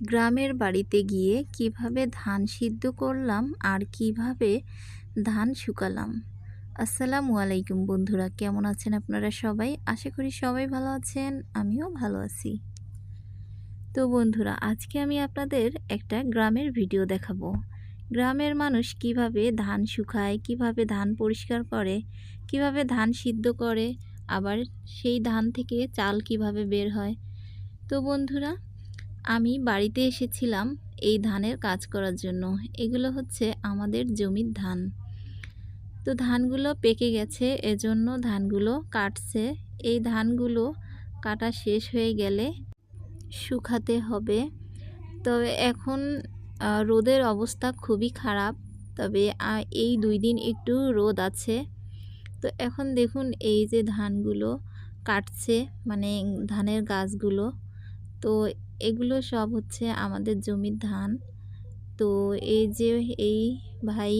গ্রামের বাড়িতে গিয়ে কীভাবে ধান সিদ্ধ করলাম আর কীভাবে ধান শুকালাম। আসসালামু আলাইকুম বন্ধুরা, কেমন আছেন আপনারা সবাই? আশা করি সবাই ভালো আছেন, আমিও ভালো আছি। তো বন্ধুরা, আজকে আমি আপনাদের একটা গ্রামের ভিডিও দেখাবো। গ্রামের মানুষ কীভাবে ধান শুকায়, কীভাবে ধান পরিষ্কার করে, কীভাবে ধান সিদ্ধ করে, আবার সেই ধান থেকে চাল কীভাবে বের হয়। তো বন্ধুরা আমি বাড়িতে এসেছিলাম এই ধানের কাজ করার জন্য। এগুলো হচ্ছে আমাদের জমির ধান। তো ধানগুলো পেকে গেছে, এজন্য ধানগুলো কাটছে। এই ধানগুলো কাটা শেষ হয়ে গেলে শুকাতে হবে। তবে এখন রোদের অবস্থা খুবই খারাপ। তবে এই দুই দিন একটু রোদ আছে। তো এখন দেখুন এই যে ধানগুলো কাটছে মানে ধানের গাছগুলো। তো এগুলো সব হচ্ছে আমাদের জমির ধান। তো এই যে এই ভাই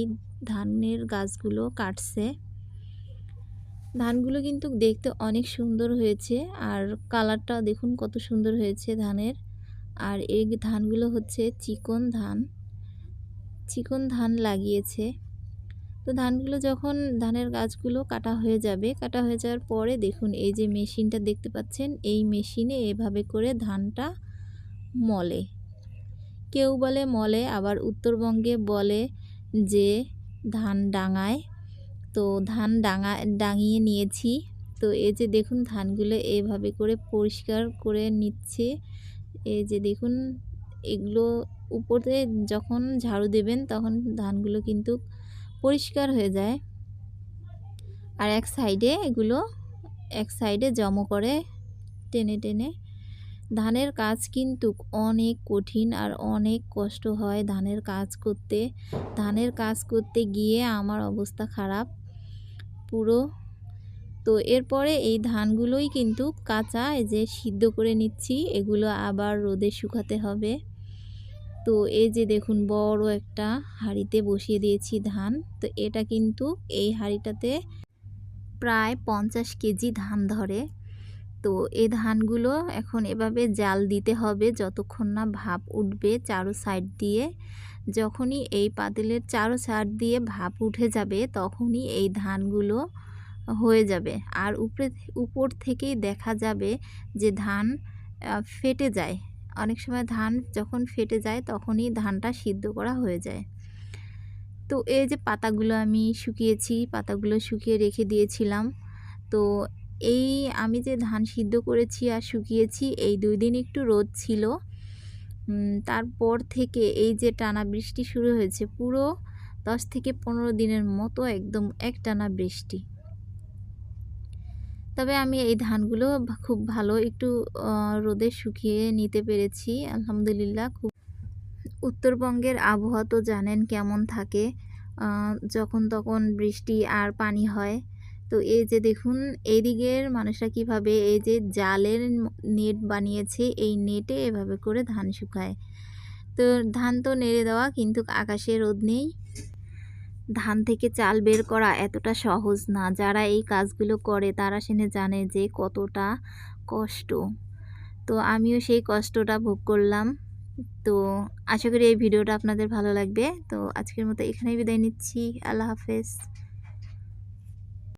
ধানের গাছগুলো কাটছে, ধানগুলো কিন্তু দেখতে অনেক সুন্দর হয়েছে আর কালারটা দেখুন কত সুন্দর হয়েছে ধানের। আর এই ধানগুলো হচ্ছে চিকন ধান চিকন ধান লাগিয়েছে। তো ধানগুলো যখন ধানের গাছগুলো কাটা হয়ে যাবে, কাটা হয়ে যাওয়ার পরে দেখুন এই যে মেশিনটা দেখতে পাচ্ছেন, এই মেশিনে এভাবে করে ধানটা মলে। কেউ বলে মলে, আবার উত্তরবঙ্গে বলে যে ধান ডাঙায়। তো ধান ডাঙা, ডাঙিয়ে নিয়েছি। তো এই যে দেখুন ধানগুলো এভাবে করে পরিষ্কার করে নিচ্ছে। এই যে দেখুন, এগুলো উপরে যখন ঝাড়ু দেবেন তখন ধানগুলো কিন্তু পরিষ্কার হয়ে যায়। আর এক সাইডে এগুলো, এক সাইডে জমো করে টেনে টেনে ধানের কাজ কিন্তু অনেক কঠিন আর অনেক কষ্ট হয় ধানের কাজ করতে। ধানের কাজ করতে গিয়ে আমার অবস্থা খারাপ পুরো। তো এরপরে এই ধানগুলোই কিন্তু কাঁচা, এই যে সিদ্ধ করে নিচ্ছি, এগুলো আবার রোদে শুকাতে হবে। তো এই যে দেখুন, বড় একটা হাঁড়িতে বসিয়ে দিয়েছি ধান। তো এটা কিন্তু এই হাঁড়িটাতে প্রায় পঞ্চাশ কেজি ধান ধরে। তো এই ধানগুলো এখন এভাবে জাল দিতে হবে যতক্ষণ না ভাপ উঠবে চারো সাইড দিয়ে। যখনই এই পাতিলের চারো সাইড দিয়ে ভাপ উঠে যাবে তখনই এই ধানগুলো হয়ে যাবে। আর উপরে, উপর থেকেই দেখা যাবে যে ধান ফেটে যায়। অনেক সময় ধান যখন ফেটে যায় তখনই ধানটা সিদ্ধ করা হয়ে যায়। তো এই যে পাতাগুলো আমি শুকিয়েছি, পাতাগুলো শুকিয়ে রেখে দিয়েছিলাম। তো এই আমি যে ধান সিদ্ধ করেছি আর শুকিয়েছি, এই দুই দিন একটু রোদ ছিল। তারপর থেকে এই যে টানা বৃষ্টি শুরু হয়েছে, পুরো দশ থেকে পনেরো দিনের মতো একদম এক টানা বৃষ্টি। তবে আমি এই ধানগুলো খুব ভালো একটু রোদে শুকিয়ে নিতে পেরেছি, আলহামদুলিল্লাহ খুব। উত্তরবঙ্গের আবহাওয়া তো জানেন কেমন থাকে যখন তখন বৃষ্টি আর পানি হয়। তো এই যে দেখুন এইদিকের মানুষরা কীভাবে এই যে জালের নেট বানিয়েছে, এই নেটে এভাবে করে ধান শুকায়। তো ধান তো নেড়ে দেওয়া, কিন্তু আকাশে রোদ নেই। ধান থেকে চাল বের করা এতটা সহজ না। যারা এই কাজগুলো করে, তারা সেনে জানে যে কতটা কষ্ট। তো আমিও সেই কষ্টটা ভোগ করলাম। তো আশা করি এই ভিডিওটা আপনাদের ভালো লাগবে। তো আজকের মতো এখানেই বিদায় নিচ্ছি। আল্লাহ হাফেজ।